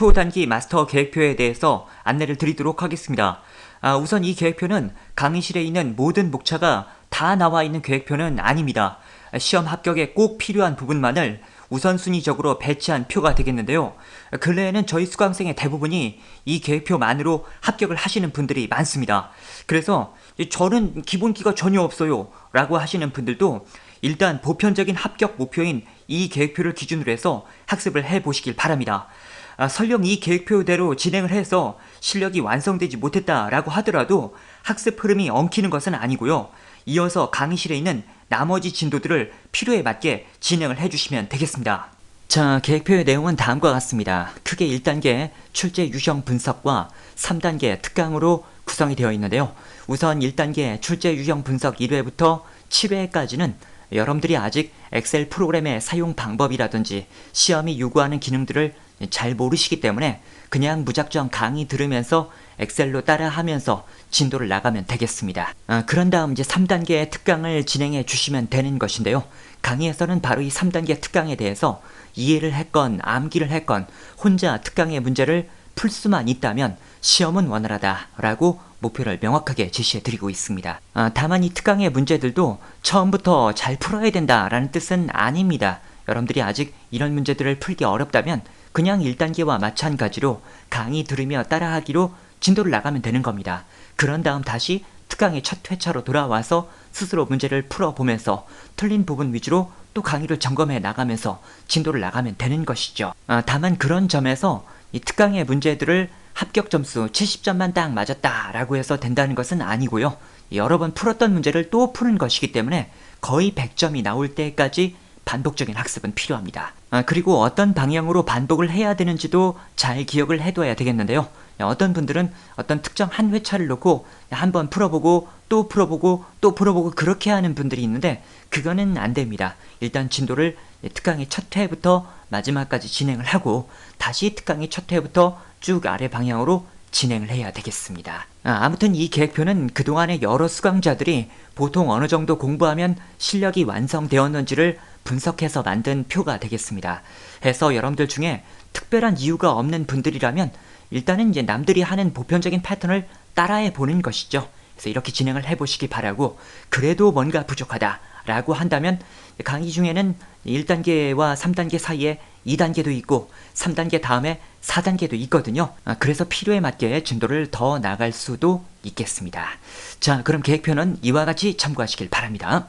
초단기 마스터 계획표에 대해서 안내를 드리도록 하겠습니다. 아, 우선 이 계획표는 강의실에 있는 모든 목차가 다 나와 있는 계획표는 아닙니다. 시험 합격에 꼭 필요한 부분만을 우선순위적으로 배치한 표가 되겠는데요. 근래에는 저희 수강생의 대부분이 이 계획표만으로 합격을 하시는 분들이 많습니다. 그래서 저는 기본기가 전혀 없어요. 라고 하시는 분들도 일단 보편적인 합격 목표인 이 계획표를 기준으로 해서 학습을 해 보시길 바랍니다. 아, 설령 이 계획표대로 진행을 해서 실력이 완성되지 못했다라고 하더라도 학습 흐름이 엉키는 것은 아니고요. 이어서 강의실에 있는 나머지 진도들을 필요에 맞게 진행을 해주시면 되겠습니다. 자, 계획표의 내용은 다음과 같습니다. 크게 1단계 출제 유형 분석과 3단계 특강으로 구성이 되어 있는데요. 우선 1단계 출제 유형 분석 1회부터 7회까지는 여러분들이 아직 엑셀 프로그램의 사용 방법이라든지 시험이 요구하는 기능들을 잘 모르시기 때문에 그냥 무작정 강의 들으면서 엑셀로 따라하면서 진도를 나가면 되겠습니다. 아, 그런 다음 이제 3단계 특강을 진행해 주시면 되는 것인데요. 강의에서는 바로 이 3단계 특강에 대해서 이해를 했건 암기를 했건 혼자 특강의 문제를 풀 수만 있다면 시험은 원활하다라고 목표를 명확하게 제시해 드리고 있습니다. 아, 다만 이 특강의 문제들도 처음부터 잘 풀어야 된다라는 뜻은 아닙니다. 여러분들이 아직 이런 문제들을 풀기 어렵다면 그냥 1단계와 마찬가지로 강의 들으며 따라하기로 진도를 나가면 되는 겁니다. 그런 다음 다시 특강의 첫 회차로 돌아와서 스스로 문제를 풀어보면서 틀린 부분 위주로 또 강의를 점검해 나가면서 진도를 나가면 되는 것이죠. 아, 다만 그런 점에서 이 특강의 문제들을 합격 점수 70점만 딱 맞았다라고 해서 된다는 것은 아니고요. 여러 번 풀었던 문제를 또 푸는 것이기 때문에 거의 100점이 나올 때까지 반복적인 학습은 필요합니다. 아, 그리고 어떤 방향으로 반복을 해야 되는지도 잘 기억을 해둬야 되겠는데요. 어떤 분들은 어떤 특정 한 회차를 놓고 한 번 풀어보고 또 풀어보고 또 풀어보고 그렇게 하는 분들이 있는데 그거는 안 됩니다. 일단 진도를 특강의 첫 회부터 마지막까지 진행을 하고 다시 특강의 첫 회부터 쭉 아래 방향으로 진행을 해야 되겠습니다. 아, 무튼 이 계획표는 그동안의 여러 수강자들이 보통 어느 정도 공부하면 실력이 완성되었는지를 분석해서 만든 표가 되겠습니다. 해서 여러분들 중에 특별한 이유가 없는 분들이라면 일단은 이제 남들이 하는 보편적인 패턴을 따라해 보는 것이죠. 그래서 이렇게 진행을 해보시기 바라고 그래도 뭔가 부족하다라고 한다면 강의 중에는 1단계와 3단계 사이에 2단계도 있고 3단계 다음에 4단계도 있거든요. 아, 그래서 필요에 맞게 진도를 더 나갈 수도 있겠습니다. 자, 그럼 계획표는 이와 같이 참고하시길 바랍니다.